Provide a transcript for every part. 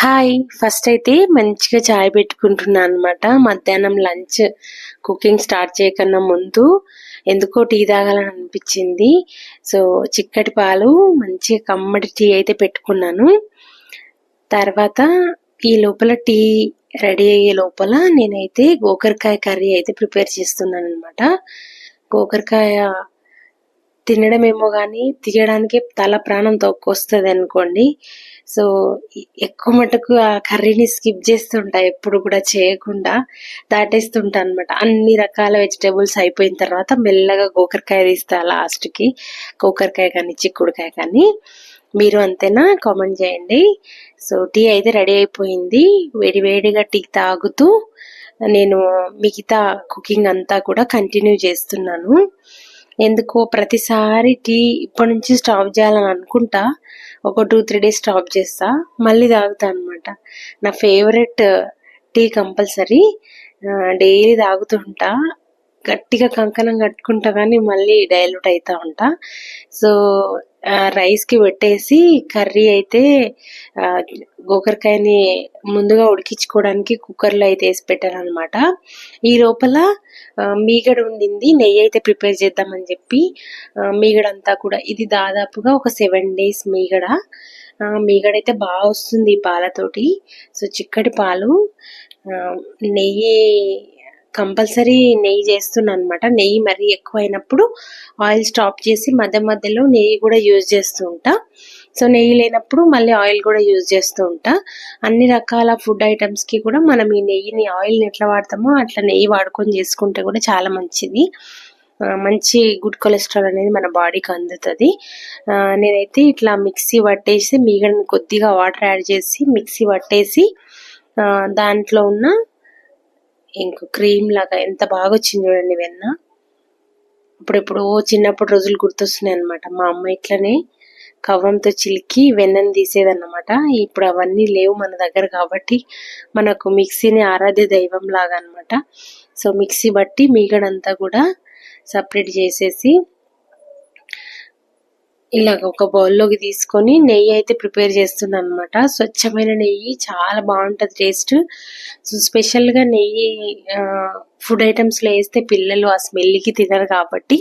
Hi. First అయితే మంచిగా చాయ్ పెట్టుకుంటున్నాను అనమాట మధ్యాహ్నం లంచ్ కుకింగ్ స్టార్ట్ చేయకన్నా ముందు ఎందుకో టీ తాగాలని అనిపించింది. సో చిక్కటి పాలు మంచిగా కమ్మటి టీ అయితే పెట్టుకున్నాను. తర్వాత ఈ లోపల టీ రెడీ అయ్యే లోపల నేనైతే గోకరకాయ కర్రీ అయితే ప్రిపేర్ చేస్తున్నాను అనమాట గోకరకాయ తినడమేమో కానీ తీయడానికి తల ప్రాణం తొక్కొస్తుంది అనుకోండి. సో ఎక్కువ మటుకు ఆ కర్రీని స్కిప్ చేస్తుంటా ఎప్పుడు కూడా చేయకుండా దాటేస్తుంటా అనమాట అన్ని రకాల వెజిటేబుల్స్ అయిపోయిన తర్వాత మెల్లగా గోకరకాయ తీస్తా లాస్ట్కి. గోకరకాయ కానీ చిక్కుడుకాయ కానీ. మీరు అంతేనా? కామెంట్ చేయండి. సో టీ అయితే రెడీ అయిపోయింది. వేడి వేడిగా టీ తాగుతూ నేను మిగతా కుకింగ్ అంతా కూడా కంటిన్యూ చేస్తున్నాను. ఎందుకో ప్రతిసారి టీ ఇప్పటి నుంచి స్టాప్ చేయాలని అనుకుంటా. ఒక టూ త్రీ డేస్ స్టాప్ చేస్తా. మళ్ళీ తాగుతా అనమాట నా ఫేవరెట్ టీ కంపల్సరీ. డైలీ తాగుతుంటా గట్టిగా కంకణం కట్టుకుంటా కానీ మళ్ళీ డైల్యూట్ అవుతూ ఉంటా. సో రైస్కి పెట్టేసి కర్రీ అయితే గోకరకాయని ముందుగా ఉడికించుకోవడానికి కుక్కర్లో అయితే వేసి పెట్టారనమాట ఈ లోపల మీగడ ఉండింది నెయ్యి అయితే ప్రిపేర్ చేద్దామని చెప్పి మీగడంతా కూడా. ఇది దాదాపుగా ఒక సెవెన్ డేస్ మీగడ. మీగడ అయితే బాగా వస్తుంది ఈ పాలతోటి. సో చిక్కటి పాలు నెయ్యి కంపల్సరీ నెయ్యి చేస్తున్నాను అనమాట నెయ్యి మరీ ఎక్కువ అయినప్పుడు ఆయిల్ స్టాప్ చేసి మధ్య మధ్యలో నెయ్యి కూడా యూజ్ చేస్తూ ఉంటా. సో నెయ్యి లేనప్పుడు మళ్ళీ ఆయిల్ కూడా యూజ్ చేస్తూ ఉంటా. అన్ని రకాల ఫుడ్ ఐటమ్స్కి కూడా మనం ఈ నెయ్యిని ఆయిల్ని ఎట్లా వాడతామో అట్లా నెయ్యి వాడుకొని చేసుకుంటే కూడా చాలా మంచిది. మంచి గుడ్ కొలెస్ట్రాల్ అనేది మన బాడీకి అందుతుంది. నేనైతే ఇట్లా మిక్సీ పట్టేసి మీగడని కొద్దిగా వాటర్ యాడ్ చేసి మిక్సీ పట్టేసి దాంట్లో ఉన్న ఇంకో క్రీమ్ లాగా ఎంత బాగా వచ్చింది చూడండి వెన్న. ఇప్పుడు చిన్నప్పుడు రోజులు గుర్తొస్తున్నాయి అనమాట మా అమ్మ ఇట్లనే కవ్వంతో చిలికి వెన్నను తీసేదన్నమాట. ఇప్పుడు అవన్నీ లేవు మన దగ్గర కాబట్టి మనకు మిక్సీని ఆరాధ్య దైవం లాగా అనమాట సో మిక్సీ బట్టి మీగడంతా కూడా సపరేట్ చేసేసి ఇలాగ ఒక బౌల్లోకి తీసుకొని నెయ్యి అయితే ప్రిపేర్ చేస్తున్నాను అనమాట స్వచ్ఛమైన నెయ్యి చాలా బాగుంటుంది టేస్ట్ సో స్పెషల్గా నెయ్యి ఫుడ్ ఐటమ్స్లో వేస్తే పిల్లలు ఆ స్మెల్కి తినరు కాబట్టి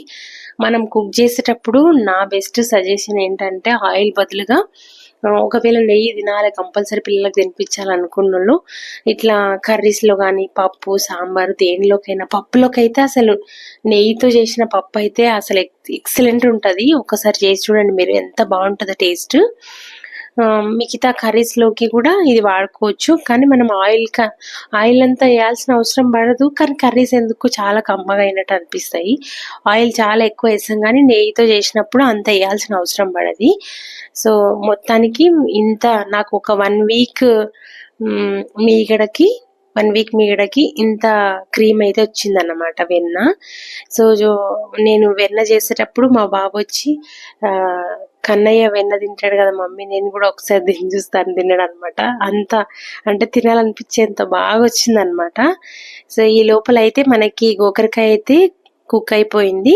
మనం కుక్ చేసేటప్పుడు నా బెస్ట్ సజెషన్ ఏంటంటే ఆయిల్ బదులుగా ఒకవేళ నెయ్యి తినాలి కంపల్సరీ పిల్లలకు తినిపించాలనుకున్న ఇట్లా కర్రీస్లో కానీ పప్పు సాంబారు దేనిలోకైనా పప్పులోకి అయితే అసలు నెయ్యితో చేసిన పప్పు అయితే అసలు ఎక్సలెంట్ ఉంటుంది. ఒకసారి చేసి చూడండి మీరు ఎంత బాగుంటుందో టేస్ట్. మిగతా కర్రీస్లోకి కూడా ఇది వాడుకోవచ్చు. కానీ మనం ఆయిల్ ఆయిల్ అంతా వేయాల్సిన అవసరం పడదు. కానీ కర్రీస్ ఎందుకు చాలా కమ్మగా అయినట్టు అనిపిస్తాయి. ఆయిల్ చాలా ఎక్కువ వేసాం కానీ నెయ్యితో చేసినప్పుడు అంత వేయాల్సిన అవసరం పడది. సో మొత్తానికి ఇంత నాకు ఒక వన్ వీక్ మీగడకి వన్ వీక్ మీగడకి ఇంత క్రీమ్ అయితే వచ్చిందన్నమాట వెన్న. సో నేను వెన్న చేసేటప్పుడు మా బాబు వచ్చి కన్నయ్య వెన్న తింటాడు కదా మమ్మీ నేను కూడా ఒకసారి తిని చూస్తాను తినడం అనమాట అంత అంటే తినాలనిపించేంత బాగా వచ్చింది అనమాట సో ఈ లోపల అయితే మనకి గోకరకాయ అయితే కుక్ అయిపోయింది.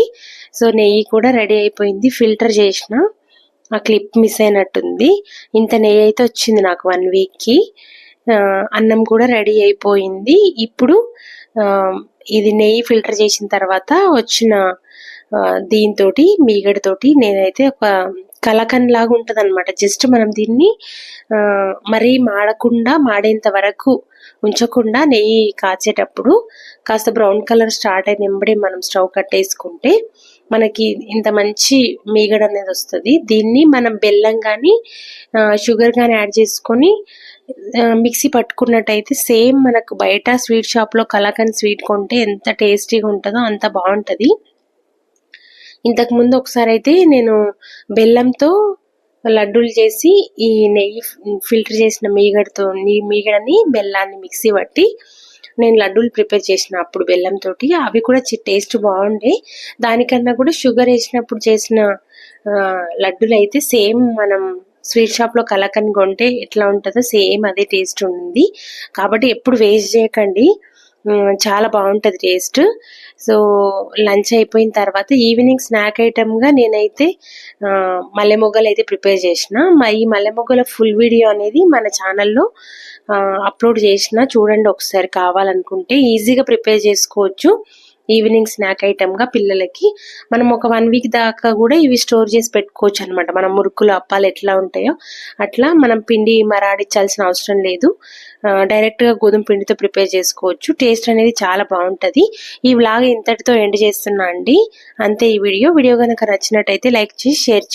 సో నెయ్యి కూడా రెడీ అయిపోయింది ఫిల్టర్ చేసిన. ఆ క్లిప్ మిస్ అయినట్టుంది. ఇంత నెయ్యి అయితే వచ్చింది నాకు వన్ వీక్కి. అన్నం కూడా రెడీ అయిపోయింది. ఇప్పుడు ఇది నెయ్యి ఫిల్టర్ చేసిన తర్వాత వచ్చిన దీంతో మీగడతోటి నేనైతే ఒక కలకన్ లాగా ఉంటుంది అనమాట జస్ట్ మనం దీన్ని మరీ మాడకుండా మాడేంత వరకు ఉంచకుండా నెయ్యి కాచేటప్పుడు కాస్త బ్రౌన్ కలర్ స్టార్ట్ అయిన వెంబడి మనం స్టవ్ కట్టేసుకుంటే మనకి ఇంత మంచి మీగడ అనేది వస్తుంది. దీన్ని మనం బెల్లం కానీ షుగర్ కానీ యాడ్ చేసుకొని మిక్సీ పట్టుకున్నట్టయితే సేమ్ మనకు బయట స్వీట్ షాప్లో కలాకండ్ స్వీట్ కొంటే ఎంత టేస్టీగా ఉంటుందో అంత బాగుంటుంది. ఇంతకు ముందు ఒకసారి అయితే నేను బెల్లంతో లడ్డూలు చేసి ఈ నెయ్యి ఫిల్టర్ చేసిన మీగడతో మీగడని బెల్లాన్ని మిక్సీ పట్టి నేను లడ్డూలు ప్రిపేర్ చేసిన అప్పుడు బెల్లంతో అవి కూడా టేస్ట్ బాగుండే. దానికన్నా కూడా షుగర్ వేసినప్పుడు చేసిన లడ్డూలు అయితే సేమ్ మనం స్వీట్ షాప్లో కలకని కొంటే ఎట్లా ఉంటుందో సేమ్ అదే టేస్ట్ ఉంది కాబట్టి ఎప్పుడు వేస్ట్ చేయకండి. చాలా బాగుంటుంది టేస్ట్. సో లంచ్ అయిపోయిన తర్వాత ఈవినింగ్ స్నాక్ ఐటమ్గా నేనైతే మల్లె మొగ్గలు అయితే ప్రిపేర్ చేసిన. మా ఈ మల్లె మొగ్గల ఫుల్ వీడియో అనేది మన ఛానల్లో అప్లోడ్ చేసిన. చూడండి ఒకసారి కావాలనుకుంటే ఈజీగా ప్రిపేర్ చేసుకోవచ్చు. ఈవినింగ్ స్నాక్ ఐటమ్గా పిల్లలకి మనం ఒక వన్ వీక్ దాకా కూడా ఇవి స్టోర్ చేసి పెట్టుకోవచ్చు అనమాట మన మురుకులు అప్పాలు ఎట్లా ఉంటాయో అట్లా మనం పిండి మరాడించాల్సిన అవసరం లేదు. డైరెక్ట్గా గోధుమ పిండితో ప్రిపేర్ చేసుకోవచ్చు. టేస్ట్ అనేది చాలా బాగుంటుంది. ఈ వ్లాగ్ ఇంతటితో ఎండ్ చేస్తున్నా అండి. అంతే ఈ వీడియో. వీడియో కనుక నచ్చినట్టయితే లైక్ చేసి షేర్ చేయండి.